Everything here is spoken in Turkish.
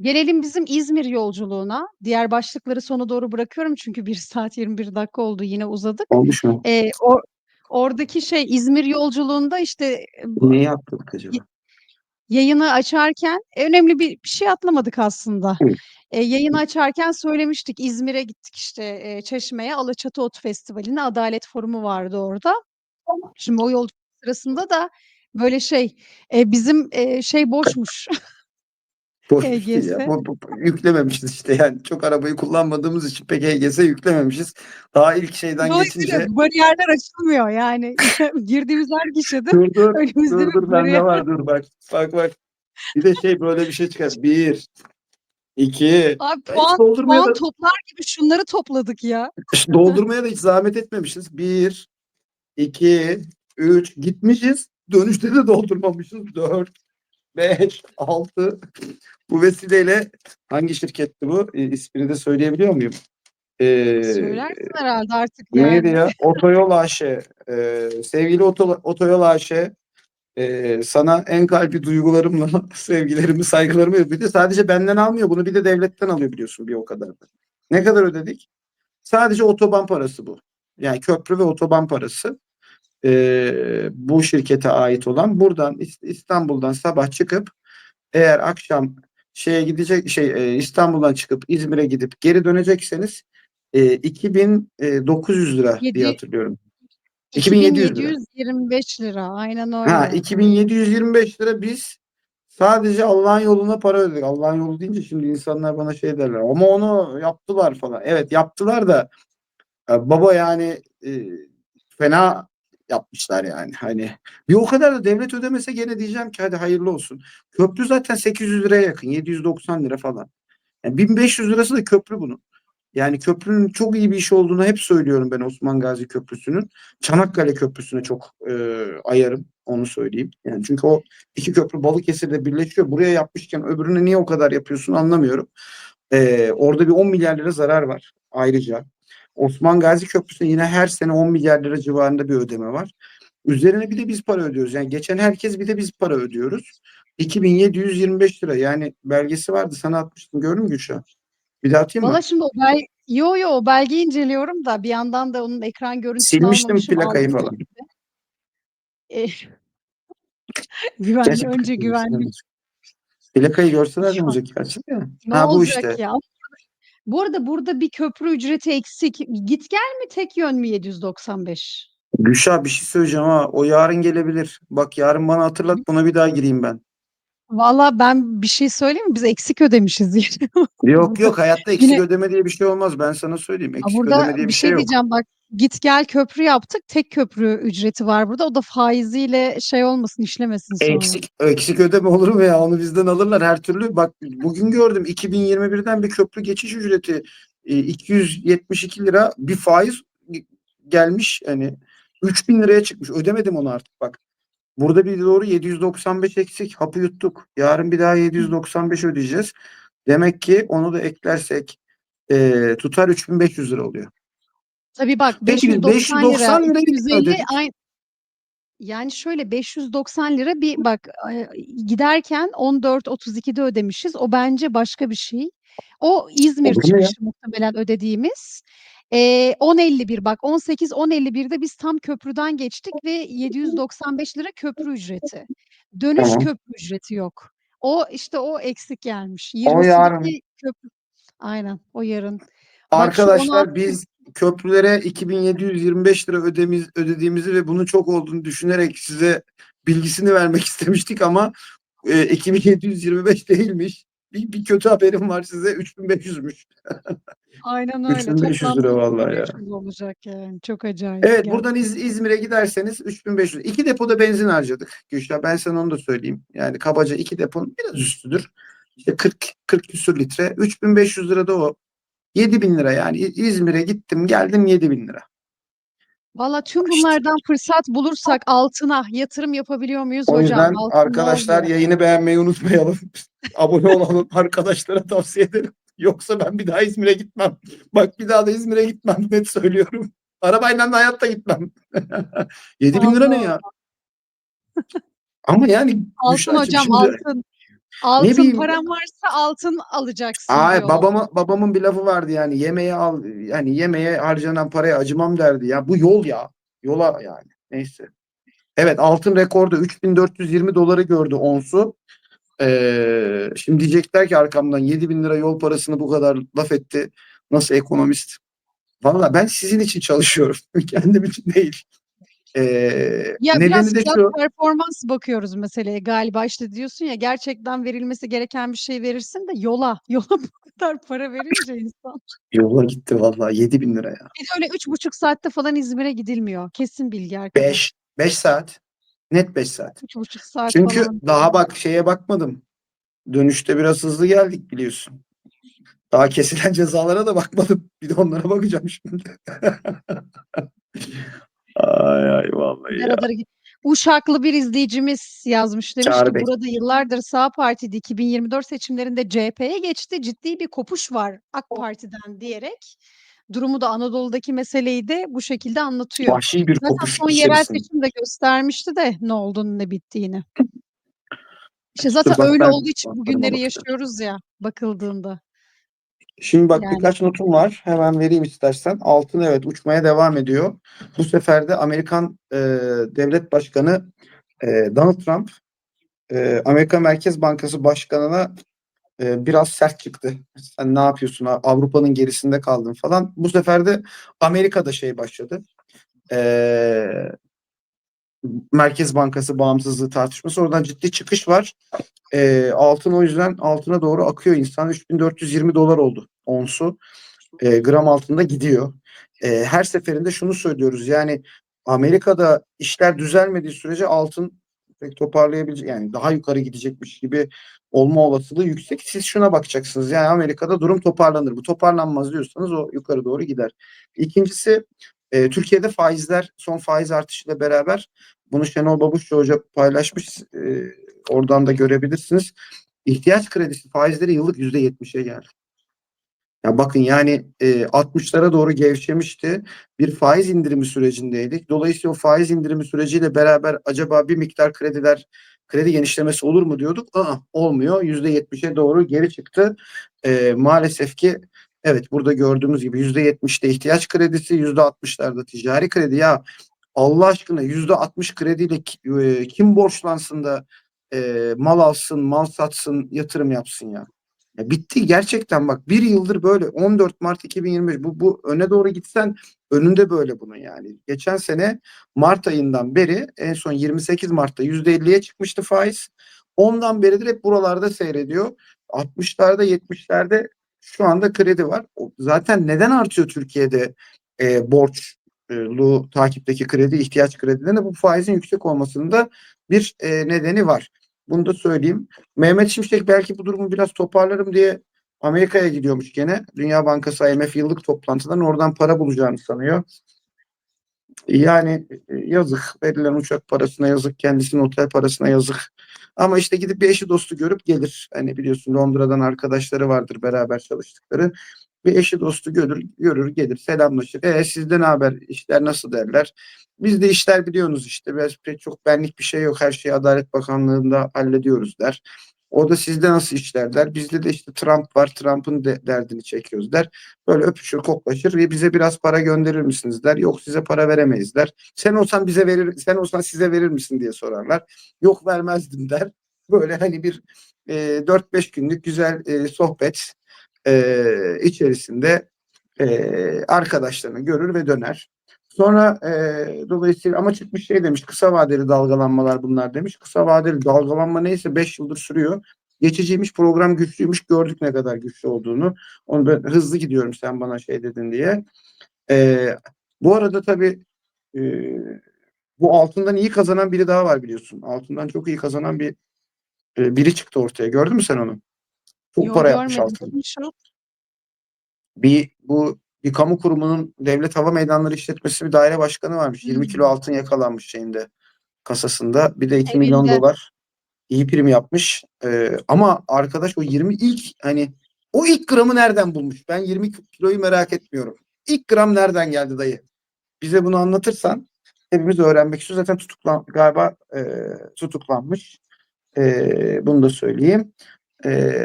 Gelelim bizim İzmir yolculuğuna. Diğer başlıkları sona doğru bırakıyorum çünkü 1 saat 21 dakika oldu, yine uzadık. Olmuş mu? Eee, o oradaki şey, İzmir yolculuğunda, işte, Neyi atladık acaba? yayını açarken önemli bir bir şey atlamadık aslında. Eee, yayını açarken söylemiştik. İzmir'e gittik, işte, eee, Çeşme'ye, Alaçatı Ot Festivali'ne. Adalet Forumu vardı orada. Şimdi o yolculuk sırasında da böyle şey, eee, bizim, eee, şey boşmuş. Ya. HGS. Bu bu yüklememişiz işte yani. Çok arabayı kullanmadığımız için pek HGS yüklememişiz. Daha ilk şeyden geçince bariyerler açılmıyor yani. Girdiğimiz her gişede Dur, dur. Dur, bir dur. Bende var. Dur bak. Bak, bak. Bir de şey böyle bir şey çıkar. 1 2 Abi puan puan da toplar gibi şunları topladık ya. Doldurmaya da hiç zahmet etmemişiz. 1 2 3 gitmişiz. Dönüşte de doldurmamışız. 4 5 6 Bu vesileyle hangi şirketti bu? İ ismini de söyleyebiliyor muyum? Eee, Söylersin herhâlde artık neydi yani. ya? Otoyol AŞ. Eee, sevgili Oto Otoyol AŞ, eee, sana en kalbi duygularımla sevgilerimi, saygılarımı Bir de sadece benden almıyor. Bunu bir de devletten alıyor biliyorsun bir o kadar da. Ne kadar ödedik? Sadece otoban parası bu. Yani köprü ve otoban parası. Eee, bu şirkete ait olan. Buradan İs İstanbul'dan sabah çıkıp eğer akşam şeye gidecek şey, eee, İstanbul'dan çıkıp İzmir'e gidip geri dönecekseniz, eee, ₺2.900 diye Yedi hatırlıyorum. ₺2.700 £2.725 aynen Ha, öyle. £2.725 biz sadece Allah'ın yoluna para ödedik. Allah'ın yolu deyince şimdi insanlar bana şey derler ama onu yaptılar falan. Evet yaptılar da, eee, baba yani, eee, fena yapmışlar yani. Hani bir o kadar da devlet ödemese gene diyeceğim ki hadi hayırlı olsun. Köprü zaten £800'ya yakın. £790 falan. Yani ₺1.500'sı da köprü bunun. Yani köprünün çok iyi bir iş olduğunu hep söylüyorum ben Osman Gazi Köprüsü'nün. Çanakkale Köprüsü'ne çok, eee, ayarım. Onu söyleyeyim. Yani çünkü o 2 köprü Balıkesir'de birleşiyor. Buraya yapmışken öbürüne niye o kadar yapıyorsun anlamıyorum. Eee, orada bir £10.000.000.000 zarar var ayrıca. Osman Gazi Köprüsü'ne yine her sene £10.000.000.000 civarında bir ödeme var. Üzerine bir de biz para ödüyoruz. Yani geçen herkes bir de biz para ödüyoruz. £2.725 yani belgesi vardı. Sana atmıştım. Gördün mü Gülşah? Bir daha atayım mı? Valla şimdi o bel yo, yo, o belgeyi inceliyorum da bir yandan da onun ekran görüntüsünü Silmiştim almamışım. plakayı falan. Eee Güvenli, önce güvenlik. Plakayı görseler an olacak gerçi de. Ne Ha bu olacak işte. ya? Bu arada burada bir köprü ücreti eksik. Git gel mi tek yön mü 795? Gülşah bir şey söyleyeceğim ha. O yarın gelebilir. Bak yarın bana hatırlat buna bir daha gireyim ben. Valla ben bir şey söyleyeyim mi? Biz eksik ödemişiz yine. Yok yok hayatta eksik yine ödeme diye bir şey olmaz. Ben sana söyleyeyim. Eksik burada ödeme diye bir bir şey şey yok. diyeceğim bak. Git gel köprü yaptık. Tek köprü ücreti var burada. O da faiziyle şey olmasın, işlemesin sonra. Eksik eksik ödeme olur mu ya? Onu bizden alırlar her türlü. Bak bugün gördüm 2021'den bir köprü geçiş ücreti eee, £272 bir faiz gelmiş hani ₺3.000'ya çıkmış. Ödemedim onu artık bak. Burada bir doğru 795 eksik. Hapı yuttuk. Yarın bir daha Hı. 795 ödeyeceğiz. Demek ki onu da eklersek, eee, tutar £3.500 oluyor. Tabii bak Peki biz £590 £590'ı ne $250 ödedik? ay Yani şöyle £590 bir bak, giderken 14.32'de ödemişiz. O bence başka bir şey. O İzmir ya? çıkışı muhtemelen ödediğimiz. Eee, 10.51 bak 18.10.51'de biz tam köprüden geçtik ve £795 köprü ücreti. Dönüş Tamam. köprü ücreti yok. O işte o eksik gelmiş. O yarın. 20'sindeki köprü Aynen o yarın. Bak Arkadaşlar 16 biz köprülere £2.725 ödemiz ödediğimizi ve bunun çok olduğunu düşünerek size bilgisini vermek istemiştik ama, eee, $2.725 değilmiş. Bir bir kötü haberim var size %3.500'müş. Aynen öyle. £3.500 Toplamda vallahi ya. $3.500 olacak yani. Çok acayip Evet, gerçekten. buradan İz İzmir'e giderseniz $3.500. 2 depoda benzin harcadık Gülşah. Ben sana onu da söyleyeyim. Yani kabaca 2 deponun biraz üstüdür. İşte 40 40 küsur litre. $3.500 da o. £7.000 yani İ İzmir'e gittim geldim £7.000. Valla tüm bunlardan fırsat bulursak altına yatırım yapabiliyor muyuz O hocam? yüzden Altın ne arkadaşlar oluyor? yayını beğenmeyi unutmayalım. Abone olalım. Arkadaşlara tavsiye ederim. Yoksa ben bir daha İzmir'e gitmem. Bak bir daha da İzmir'e gitmem net söylüyorum. Arabayla da hayatta gitmem. £7.000 Allah ne Allah. ya? Ama yani Altın hocam şimdi altın. Altın bileyim paran varsa altın alacaksın Ay babama babamın bir lafı vardı yani yemeğe al yani yemeğe harcanan paraya acımam derdi ya. Bu yol ya. Yola yani. Neyse. Evet altın rekorda 3420 doları gördü onsu. Ee, şimdi diyecekler ki arkamdan 7000 lira yol parasını bu kadar laf etti. Nasıl ekonomist? Valla ben sizin için çalışıyorum. Kendim için değil. Ee, Ya nedeni biraz de şu. performans bakıyoruz meseleye galiba işte diyorsun ya gerçekten verilmesi gereken bir şey verirsin de yola yola bu kadar para verince insan. Yola gitti valla 7000 lira ya. Bir de öyle üç buçuk saatte falan İzmir'e gidilmiyor. Kesin bilgi arkadaş. 5 5 saat. Net 5 saat. Üç buçuk saat Çünkü falan. daha bak şeye bakmadım. Dönüşte biraz hızlı geldik biliyorsun. Daha kesilen cezalara da bakmadım. Bir de onlara bakacağım şimdi. ay ay vallahi ya. Git. Uşaklı bir izleyicimiz yazmış demiş Çağrı ki Bey. burada yıllardır sağ partiydi 2024 seçimlerinde CHP'ye geçti ciddi bir kopuş var AK Parti'den diyerek durumu da Anadolu'daki meseleyi de bu şekilde anlatıyor. Vahşi bir Zaten kopuş son yerel içerisinde. seçim de göstermişti de ne olduğunu ne bittiğini. İşte zaten bak öyle ben olduğu için bugünleri yaşıyoruz ya bakıldığında. Şimdi bak Yani. birkaç notum var. Hemen vereyim istersen. Altın evet uçmaya devam ediyor. Bu sefer de Amerikan e, Devlet Başkanı e, Donald Trump e, Amerika Merkez Bankası Başkanı'na e, biraz sert çıktı. Sen ne yapıyorsun? Avrupa'nın gerisinde kaldın falan. Bu sefer de Amerika'da şey başladı. E, Merkez Bankası bağımsızlığı tartışması. Oradan ciddi çıkış var. E, altın o yüzden altına doğru akıyor insan. 3420 dolar oldu onsu. E, gram altında gidiyor. E, her seferinde şunu söylüyoruz. Yani Amerika'da işler düzelmediği sürece altın pek toparlayabilecek yani daha yukarı gidecekmiş gibi olma olasılığı yüksek. Siz şuna bakacaksınız. Yani Amerika'da durum toparlanır. Bu toparlanmaz diyorsanız o yukarı doğru gider. İkincisi e, Türkiye'de faizler son faiz artışıyla beraber bunu Şenol Babuşçu Hoca paylaşmış. E, oradan da görebilirsiniz. İhtiyaç kredisi faizleri yıllık %70'e geldi. Ya bakın yani e, 60'lara doğru gevşemişti. Bir faiz indirimi sürecindeydik. Dolayısıyla o faiz indirimi süreciyle beraber acaba bir miktar krediler kredi genişlemesi olur mu diyorduk. Aa, olmuyor. %70'e doğru geri çıktı. E, maalesef ki evet burada gördüğümüz gibi %70'te ihtiyaç kredisi, %60'larda ticari kredi. Ya Allah aşkına %60 krediyle e, kim borçlansın da e, mal alsın, mal satsın, yatırım yapsın ya. Ya bitti gerçekten bak bir yıldır böyle 14 Mart 2025 bu, bu öne doğru gitsen önünde böyle bunun yani. Geçen sene Mart ayından beri en son 28 Mart'ta %50'ye çıkmıştı faiz. Ondan beridir hep buralarda seyrediyor. 60'larda 70'lerde şu anda kredi var. Zaten neden artıyor Türkiye'de e, borçlu takipteki kredi, ihtiyaç kredilerinde bu faizin yüksek olmasının da bir e, nedeni var. Bunu da söyleyeyim. Mehmet Şimşek belki bu durumu biraz toparlarım diye Amerika'ya gidiyormuş gene. Dünya Bankası IMF yıllık toplantıdan oradan para bulacağını sanıyor. Yani e, yazık. Verilen uçak parasına yazık. Kendisinin otel parasına yazık. Ama işte gidip bir eşi dostu görüp gelir. Hani biliyorsun Londra'dan arkadaşları vardır beraber çalıştıkları. Bir eşi dostu görür, görür gelir selamlaşır. E sizde ne haber? İşler nasıl derler. Bizde işler biliyorsunuz işte. Biraz pek çok benlik bir şey yok. Her şeyi Adalet Bakanlığı'nda hallediyoruz der. O da sizde nasıl işler der. Bizde de işte Trump var. Trump'ın de, derdini çekiyoruz der. Böyle öpüşür koklaşır ve bize biraz para gönderir misiniz der. Yok size para veremeyiz der. Sen olsan bize verir, sen olsan size verir misin diye sorarlar. Yok vermezdim der. Böyle hani bir e, 4-5 günlük güzel e, sohbet e, içerisinde e, arkadaşlarını görür ve döner. Sonra e, dolayısıyla ama çıkmış şey demiş kısa vadeli dalgalanmalar bunlar demiş. Kısa vadeli dalgalanma neyse 5 yıldır sürüyor. Geçiciymiş program güçlüymüş gördük ne kadar güçlü olduğunu. Onu ben hızlı gidiyorum sen bana şey dedin diye. E, bu arada tabii e, bu altından iyi kazanan biri daha var biliyorsun. Altından çok iyi kazanan bir e, biri çıktı ortaya. Gördün mü sen onu? Çok Yo, para yapmış görmedim. Kimmiş o? bir bu bir kamu kurumunun devlet hava meydanları işletmesi bir daire başkanı varmış. 20 kilo Hmm. altın yakalanmış şeyinde kasasında. Bir de 2 milyon dolar iyi prim yapmış. Ee, ama arkadaş o 20 ilk hani o ilk gramı nereden bulmuş? Ben 20 kiloyu merak etmiyorum. İlk gram nereden geldi dayı? Bize bunu anlatırsan hepimiz öğrenmek istiyoruz. Zaten tutuklan galiba e, tutuklanmış. Eee, bunu da söyleyeyim. Eee